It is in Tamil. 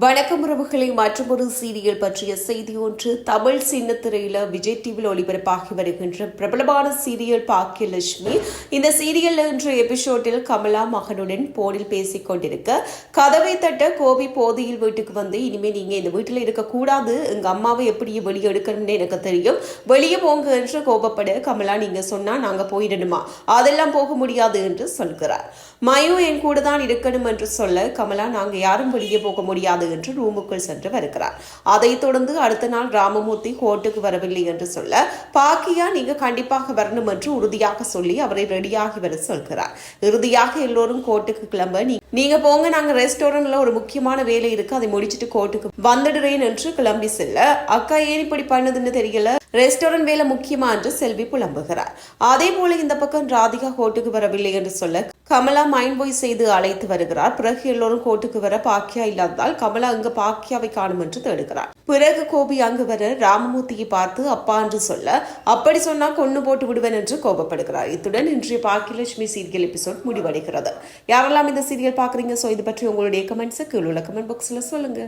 வணக்கம் உறவுகளை மற்றொரு சீரியல் பற்றிய செய்தி ஒன்று. தமிழ் சின்னத்திரையில விஜய் டிவியில் ஒளிபரப்பாகி வருகின்ற பிரபலமான சீரியல் பாக்கியலட்சுமி. இந்த சீரியல் என்ற எபிசோடில் கமலா மகனுடன் போனில் பேசிக் கொண்டிருக்க. கதவை தட்ட கோபி போதையில் வீட்டுக்கு வந்து இனிமே நீங்க இந்த வீட்டில் இருக்கக்கூடாது எங்க அம்மாவை எப்படி வெளியே எடுக்கணும்னு எனக்கு தெரியும். வெளியே போங்க என்று கோபப்பட கமலா நீங்க சொன்னா நாங்க போயிடணுமா? அதெல்லாம் போக முடியாது என்று சொல்கிறார். மயு என் கூட தான் இருக்கணும் என்று சொல்ல கமலா நாங்க யாரும் வெளியே போக முடியாது. என்று ரூமுக்குள் சென்று வருகிறார் அதைத் தொடர்ந்து அடுத்த நாள் ராமமூர்த்தி கோர்ட்டுக்கு வரவில்லை என்று சொல்ல பாக்கியா நீங்க கண்டிப்பாக வரணும் என்று உறுதியாக சொல்லி அவரை ரெடியாகி வர சொல்கிறார். இறுதியாக எல்லோரும் கோர்ட்டுக்கு கிளம்ப நீ நீங்க போங்க நாங்க ரெஸ்டாரண்ட்ல ஒரு முக்கியமான வேலை இருக்கு அதை முடிச்சிட்டு கோர்ட்டுக்கு வந்துடுறேன் என்று கிளம்பி செல்ல அக்கா ஏன் இப்படி பண்ணதுன்னு தெரியல? ரெஸ்டாரண்ட் வேலை முக்கியமா என்று செல்வி புலம்புகிறார். அதே போல இந்த பக்கம் ராதிகா கோர்ட்டுக்கு வரவில்லை என்று சொல்ல கமலா மைண்ட் பாய் செய்து அழைத்து வருகிறார். பிறகு எல்லோரும் கோர்ட்டுக்கு வர பாக்கியா இல்லாததால் கமலா அங்கு பாக்கியாவை காணும் என்று தேடுகிறார். பிறகு கோபி அங்கு வர ராமமூர்த்தியை பார்த்து அப்பா என்று சொல்ல அப்படி சொன்னா கொன்னு போட்டு விடுவேன் என்று கோபப்படுகிறார். இத்துடன் இன்றைய பாக்கியலட்சுமி சீரியல் எபிசோட் முடிவடைகிறது. யாரெல்லாம் இந்த சீரியல் பாக்குறீங்க சோ இது பற்றி உங்களுடைய கமெண்ட்ஸை கீழே உள்ள கமெண்ட் பாக்ஸ்ல சொல்லுங்க.